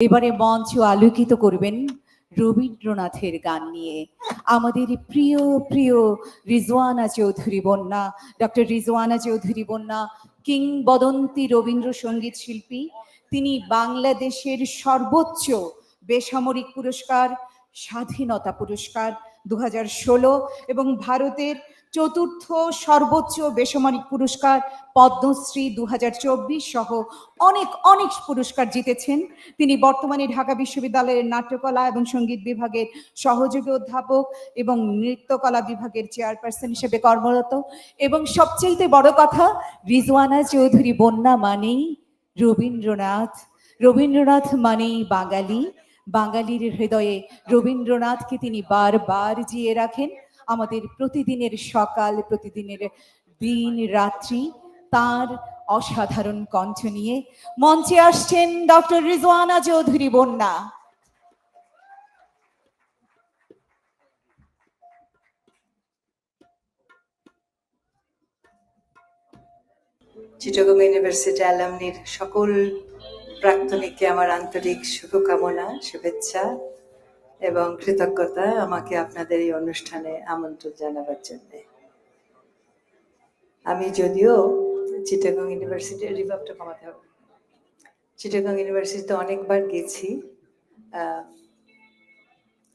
এবারে মঞ্চ আলোকিত করবেন রবীন্দ্রনাথের গান নিয়ে। আমাদের প্রিয় প্রিয় রিজওয়ানা চৌধুরী বন্যা, ডক্টর রিজওয়ানা চৌধুরী বন্যা, কিংবদন্তি রবীন্দ্রসঙ্গীত শিল্পী, তিনি বাংলাদেশের সর্বোচ্চ বেসামরিক পুরস্কার, স্বাধীনতা পুরস্কার দু হাজার ষোলো এবং ভারতের চতুর্থ সর্বোচ্চ বেসামরিক পুরস্কার পদ্মশ্রী দু হাজার চব্বিশ সহ অনেক অনেক পুরস্কার জিতেছেন। তিনি বর্তমানে ঢাকা বিশ্ববিদ্যালয়ের নাট্যকলা এবং সংগীত বিভাগের সহযোগী অধ্যাপক এবং নৃত্যকলা বিভাগের চেয়ারপারসন হিসেবে কর্মরত। এবং সবচেয়ে বড় কথা, রিজওয়ানা চৌধুরী বন্যা মানেই রবীন্দ্রনাথ। রবীন্দ্রনাথ মানেই বাঙালি। বাঙালির হৃদয়ে রবীন্দ্রনাথকে তিনি বারবার জিয়ে রাখেন। আমাদের প্রতিদিনের সকাল, প্রতিদিনের দিন, রাত্রি তার অসাধারণ কণ্ঠ নিয়ে মঞ্চে আসছেন ডক্টর রিজওয়ানা চৌধুরী বন্যা। চিটাগং ইউনিভার্সিটি অ্যালামনির সকল প্রাক্তনীকে আমার আন্তরিক শুভকামনা, শুভেচ্ছা। এবং কৃতজ্ঞতা আমাকে আপনাদের এই অনুষ্ঠানে আমন্ত্রণ জানাবার জন্য। আমি যদিও চিটাগং ইউনিভার্সিটির রিভাবটা কমাতে হবে। চিটাগং ইউনিভার্সিটিতে অনেকবার গেছি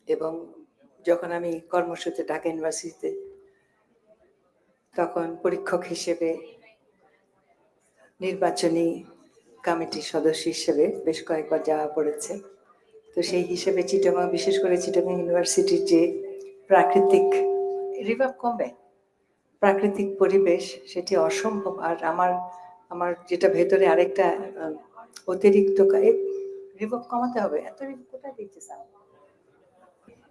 এবং যখন আমি কর্মসূচিতে ঢাকা ইউনিভার্সিটিতে, তখন পরীক্ষক হিসেবে, নির্বাচনী কমিটির সদস্য হিসেবে বেশ কয়েকবার যাওয়া পড়েছে। তো সেই হিসেবে চিটাগাং বিশেষ করে চিটাগাং ইউনিভার্সিটির যে প্রাকৃতিক রিভাব কমবে প্রাকৃতিক পরিবেশ সেটি অসম্ভব। আর আমার আমার যেটা ভেতরে আরেকটা অতিরিক্ত রিভাব কমাতে হবে। এত রিভাব কোথায়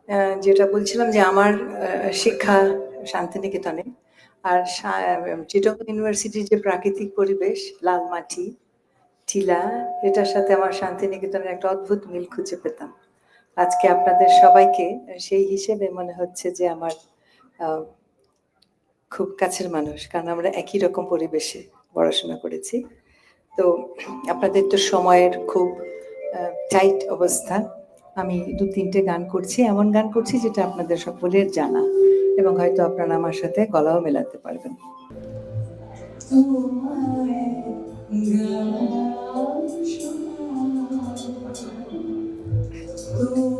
আহ, যেটা বলছিলাম যে আমার শিক্ষা শান্তিনিকেতনে। আর চিটাগং ইউনিভার্সিটির যে প্রাকৃতিক পরিবেশ লাল মাটি টিলা, এটার সাথে আমার শান্তিনিকেতনের একটা অদ্ভুত মিল খুঁজে পেতাম। আজকে আপনাদের সবাইকে সেই হিসেবে মনে হচ্ছে যে আমার খুব কাছের মানুষ, কারণ আমরা একই রকম পরিবেশে পড়াশোনা করেছি। তো আপনাদের তো সময়ের খুব টাইট অবস্থা। আমি দু তিনটে গান করছি, এমন গান করছি যেটা আপনাদের সকলের জানা এবং হয়তো আপনারা আমার সাথে গলাও মেলাতে পারবেন। cruz.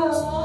Senhor.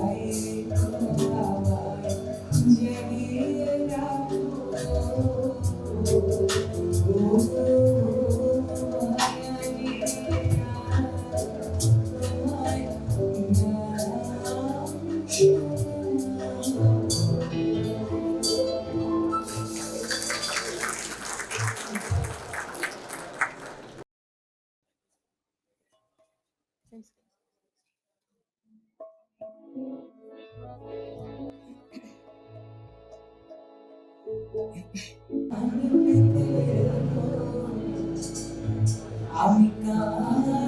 life. আমি কান থেকে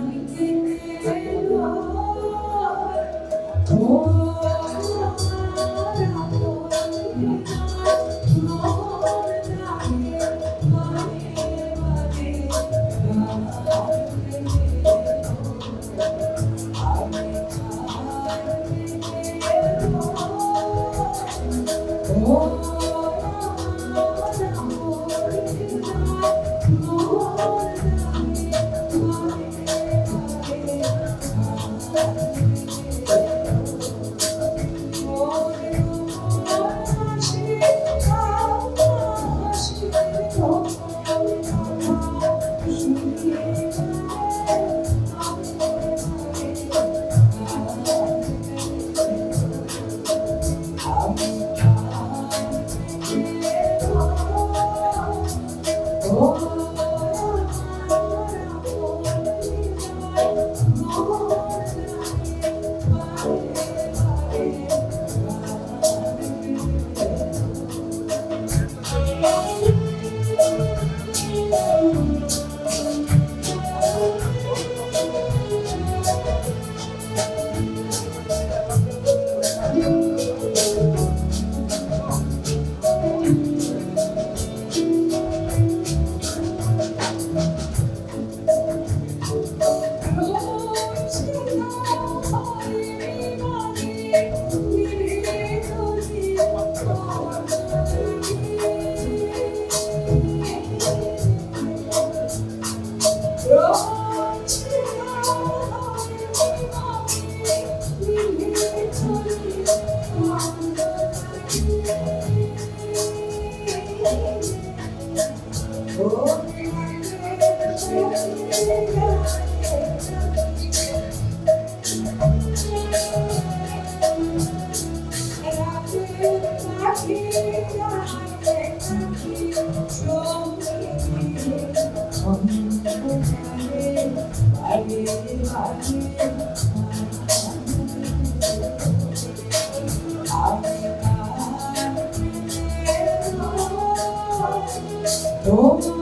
Oh.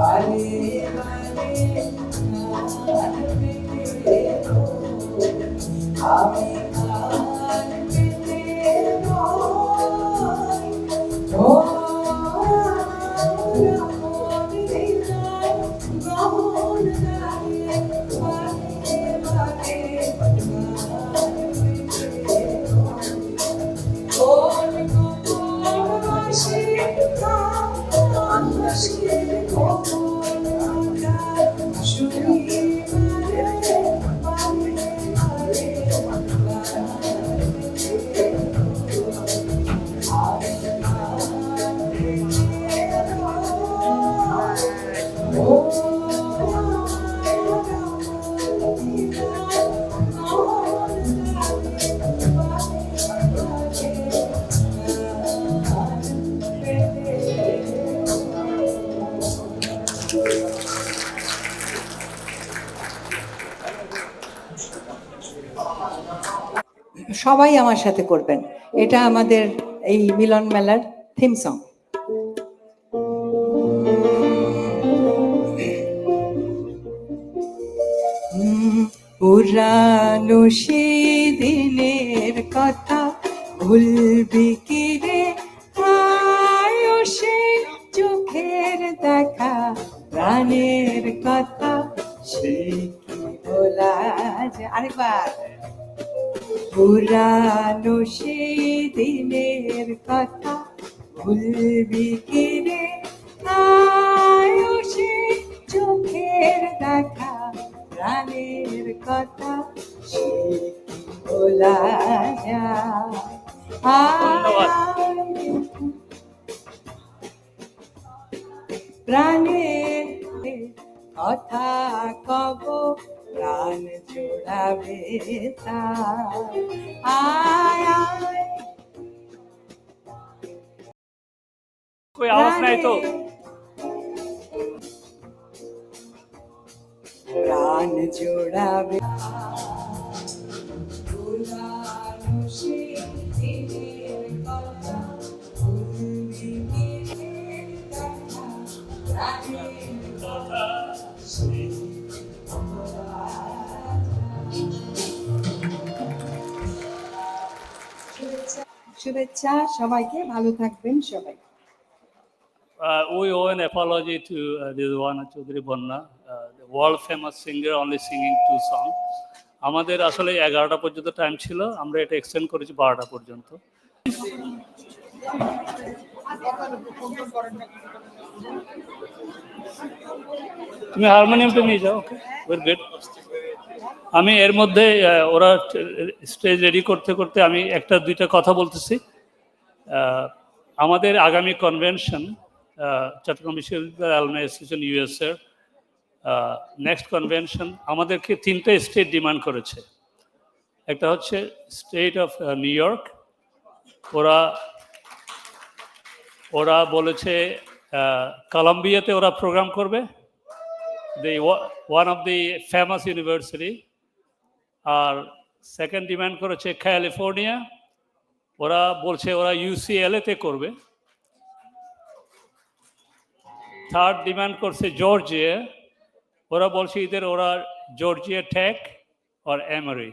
আমি Fuck. সবাই আমার সাথে করবেন। এটা আমাদের এই মিলন মেলার থিম সং পুরানো দিনের কথা ভুলবি কি রে? সেই চোখের দেখা, প্রাণের কথা সেই কি বলা আরেকবার। পুরানো সেই দিনের কথা ভুলবি কি রে আয়ো সেই চোখের দেখা প্রাণের কথা সে বলা যায়। প্রাণের কথা কব। প্রাণ জোড়াবে কই আওয়াজ নাই তো? প্রাণ জোড়াবে। শুভেচ্ছা, সবাইকে ভালো থাকবেন সবাই। ও এন Apology Bonya world famous singer only singing two song আমাদের আসলে এগারোটা পর্যন্ত টাইম ছিল, আমরা এটা এক্সটেন্ড করেছি বারোটা পর্যন্ত। তুমি হারমোনিয়াম তুমি যাও ওকে আমি এর মধ্যে ওরা স্টেজ রেডি করতে করতে আমি একটা, দুইটা কথা বলতেছি। আমাদের আগামী কনভেনশন চট্টগ্রাম বিশ্ববিদ্যালয় আলমা অ্যাসোসিয়েশন ইউএসএর নেক্সট কনভেনশন আমাদেরকে তিনটা স্টেট ডিমান্ড করেছে। একটা হচ্ছে স্টেট অফ নিউ ইয়র্ক ওরা ওরা বলেছে কলম্বিয়াতে ওরা প্রোগ্রাম করবে। The one of the famous university আর সেকেন্ড ডিমান্ড করেছে ক্যালিফোর্নিয়া ওরা বলছে ওরা ইউসিএলএ তে করবে। থার্ড ডিমান্ড করছে জর্জিয়া ওরা বলছে ইদের ওরা জর্জিয়া টেক আর এমারি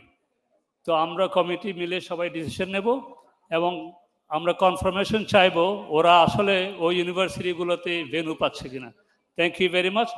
তো আমরা কমিটি মিলে সবাই ডিসিশন নেব এবং আমরা কনফার্মেশন চাইব ওরা আসলে ওই ইউনিভার্সিটিগুলোতে ভেনু পাচ্ছে কিনা। Thank you very much